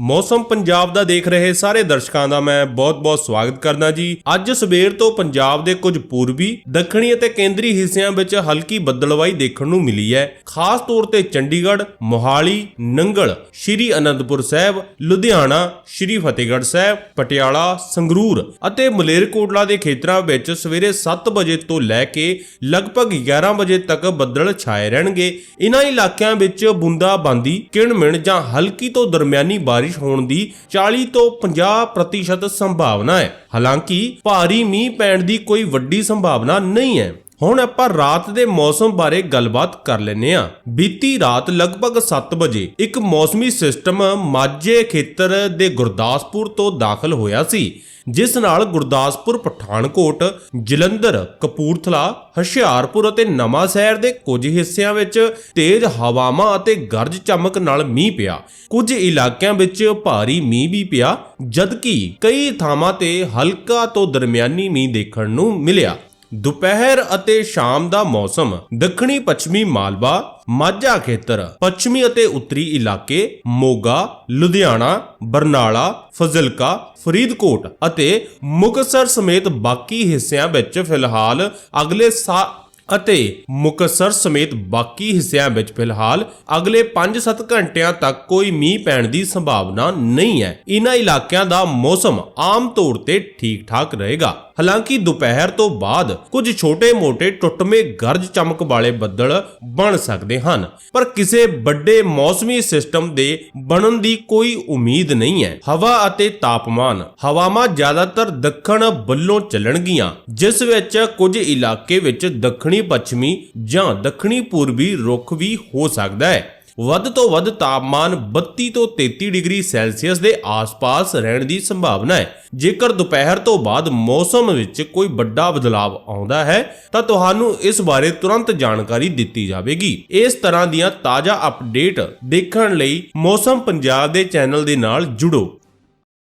ਮੌਸਮ ਪੰਜਾਬ ਦਾ ਦੇਖ ਰਹੇ ਸਾਰੇ ਦਰਸ਼ਕਾਂ ਦਾ ਮੈਂ ਬਹੁਤ-ਬਹੁਤ ਸਵਾਗਤ ਕਰਦਾ ਜੀ। ਅੱਜ ਸਵੇਰ ਤੋਂ ਪੰਜਾਬ ਦੇ ਕੁਝ ਪੂਰਬੀ, ਦੱਖਣੀ ਅਤੇ ਕੇਂਦਰੀ ਹਿੱਸਿਆਂ ਵਿੱਚ ਹਲਕੀ ਬੱਦਲਵਾਈ ਦੇਖਣ ਨੂੰ ਮਿਲੀ ਹੈ। ਖਾਸ ਤੌਰ ਤੇ ਚੰਡੀਗੜ੍ਹ, ਮੋਹਾਲੀ, ਨੰਗਲ, ਸ਼੍ਰੀ ਅਨੰਦਪੁਰ ਸਾਹਿਬ, ਲੁਧਿਆਣਾ, ਸ਼੍ਰੀ ਫਤਿਹਗੜ੍ਹ ਸਾਹਿਬ, ਪਟਿਆਲਾ, ਸੰਗਰੂਰ ਅਤੇ ਮਲੇਰਕੋਟਲਾ ਦੇ ਖੇਤਰਾਂ ਵਿੱਚ ਸਵੇਰੇ 7 ਵਜੇ ਤੋਂ ਲੈ ਕੇ ਲਗਭਗ 11 ਵਜੇ ਤੱਕ ਬੱਦਲ ਛਾਏ ਰਹਿਣਗੇ। ਇਨ੍ਹਾਂ ਇਲਾਕਿਆਂ ਵਿੱਚ ਬੂੰਦਾਬਾਂਦੀ, ਕਿਣਮਿਣ ਜਾਂ ਹਲਕੀ ਤੋਂ ਦਰਮਿਆਨੀ ਬਾਰਿਸ਼ ਹੋਣ ਦੀ 40 ਤੋਂ 50% ਸੰਭਾਵਨਾ ਹੈ। ਹਾਲਾਂਕਿ, ਭਾਰੀ ਮੀਂਹ ਪੈਣ ਦੀ ਕੋਈ ਵੱਡੀ ਸੰਭਾਵਨਾ ਨਹੀਂ ਹੈ। ਹੁਣ ਆਪਾਂ ਰਾਤ ਦੇ ਮੌਸਮ ਬਾਰੇ ਗੱਲਬਾਤ ਕਰ ਲੈਨੇ ਆ ਬੀਤੀ ਰਾਤ ਲਗਭਗ 7 ਵਜੇ ਇੱਕ ਮੌਸਮੀ ਸਿਸਟਮ ਮਾਝੇ ਖੇਤਰ ਦੇ ਗੁਰਦਾਸਪੁਰ ਤੋਂ ਦਾਖਲ ਹੋਇਆ ਸੀ, ਜਿਸ ਨਾਲ ਗੁਰਦਾਸਪੁਰ, ਪਠਾਨਕੋਟ, ਜਲੰਧਰ, ਕਪੂਰਥਲਾ, ਹੁਸ਼ਿਆਰਪੁਰ ਅਤੇ ਨਵਾਂ ਸ਼ਹਿਰ ਦੇ ਕੁਝ ਹਿੱਸਿਆਂ ਵਿੱਚ ਤੇਜ਼ ਹਵਾਵਾਂ ਅਤੇ ਗਰਜ ਚਮਕ ਨਾਲ ਮੀਂਹ ਪਿਆ। ਕੁਝ ਇਲਾਕਿਆਂ ਵਿੱਚ ਭਾਰੀ ਮੀਂਹ ਵੀ ਪਿਆ, ਜਦਕਿ ਕਈ ਥਾਵਾਂ ਤੇ ਹਲਕਾ ਤੋਂ ਦਰਮਿਆਨੀ ਮੀਂਹ ਦੇਖਣ ਨੂੰ ਮਿਲਿਆ। ਦੁਪਹਿਰ ਅਤੇ ਸ਼ਾਮ ਦਾ ਮੌਸਮ ਦੱਖਣੀ ਪੱਛਮੀ ਮਾਲਵਾ, ਮਾਝਾ ਖੇਤਰ, ਪੱਛਮੀ ਅਤੇ ਉੱਤਰੀ ਇਲਾਕੇ, ਮੋਗਾ, ਲੁਧਿਆਣਾ, ਬਰਨਾਲਾ, ਫਜ਼ਿਲਕਾ, ਫਰੀਦਕੋਟ ਅਤੇ ਮੁਕਤਸਰ ਸਮੇਤ ਬਾਕੀ ਹਿੱਸਿਆਂ ਵਿੱਚ ਫਿਲਹਾਲ ਅਗਲੇ ਸਾ ਅਤੇ ਮੁਕਤਸਰ ਸਮੇਤ ਬਾਕੀ ਹਿੱਸਿਆਂ ਵਿੱਚ ਫਿਲਹਾਲ ਅਗਲੇ 5-7 ਘੰਟਿਆਂ ਤੱਕ ਕੋਈ ਮੀਂਹ ਪੈਣ ਦੀ ਸੰਭਾਵਨਾ ਨਹੀਂ ਹੈ। ਇਨ੍ਹਾਂ ਇਲਾਕਿਆਂ ਦਾ ਮੌਸਮ ਆਮ ਤੌਰ ਤੇ ਠੀਕ-ਠਾਕ ਰਹੇਗਾ। ਹਾਲਾਂਕਿ ਦੁਪਹਿਰ ਤੋਂ ਬਾਅਦ ਕੁਝ ਛੋਟੇ-ਮੋਟੇ ਟੁੱਟਵੇਂ ਗਰਜ ਚਮਕ ਵਾਲੇ ਬੱਦਲ ਬਣ ਸਕਦੇ ਹਨ, ਪਰ ਕਿਸੇ ਵੱਡੇ ਮੌਸਮੀ ਸਿਸਟਮ ਦੇ ਬਣਨ ਦੀ ਕੋਈ ਉਮੀਦ ਨਹੀਂ ਹੈ। ਹਵਾ ਅਤੇ ਤਾਪਮਾਨ ਹਵਾਵਾਂ ਜ਼ਿਆਦਾਤਰ ਦੱਖਣ ਵੱਲੋਂ ਚੱਲਣਗੀਆਂ, ਜਿਸ ਵਿੱਚ ਕੁਝ ਇਲਾਕੇ ਵਿੱਚ ਦੱਖਣੀ ਦੱਖਣੀ ਪੱਛਮੀ ਜਾਂ ਦੱਖਣੀ ਪੂਰਬੀ ਰੁੱਖ ਵੀ ਹੋ ਸਕਦਾ ਹੈ। ਵੱਧ ਤੋਂ ਵੱਧ ਤਾਪਮਾਨ 32 ਤੋਂ 33 ਡਿਗਰੀ ਸੈਲਸੀਅਸ ਦੇ ਆਸ-ਪਾਸ ਰਹਿਣ ਦੀ ਸੰਭਾਵਨਾ ਹੈ। ਜੇਕਰ ਦੁਪਹਿਰ ਤੋਂ ਬਾਅਦ ਮੌਸਮ ਵਿੱਚ ਕੋਈ ਵੱਡਾ ਬਦਲਾਅ ਆਉਂਦਾ ਹੈ, ਤਾਂ ਤੁਹਾਨੂੰ ਇਸ ਬਾਰੇ ਤੁਰੰਤ ਜਾਣਕਾਰੀ ਦਿੱਤੀ ਜਾਵੇਗੀ। ਇਸ ਤਰ੍ਹਾਂ ਦੀਆਂ ਤਾਜ਼ਾ ਅਪਡੇਟ ਦੇਖਣ ਲਈ ਮੌਸਮ ਪੰਜਾਬ ਦੇ ਚੈਨਲ ਦੇ ਨਾਲ ਜੁੜੋ।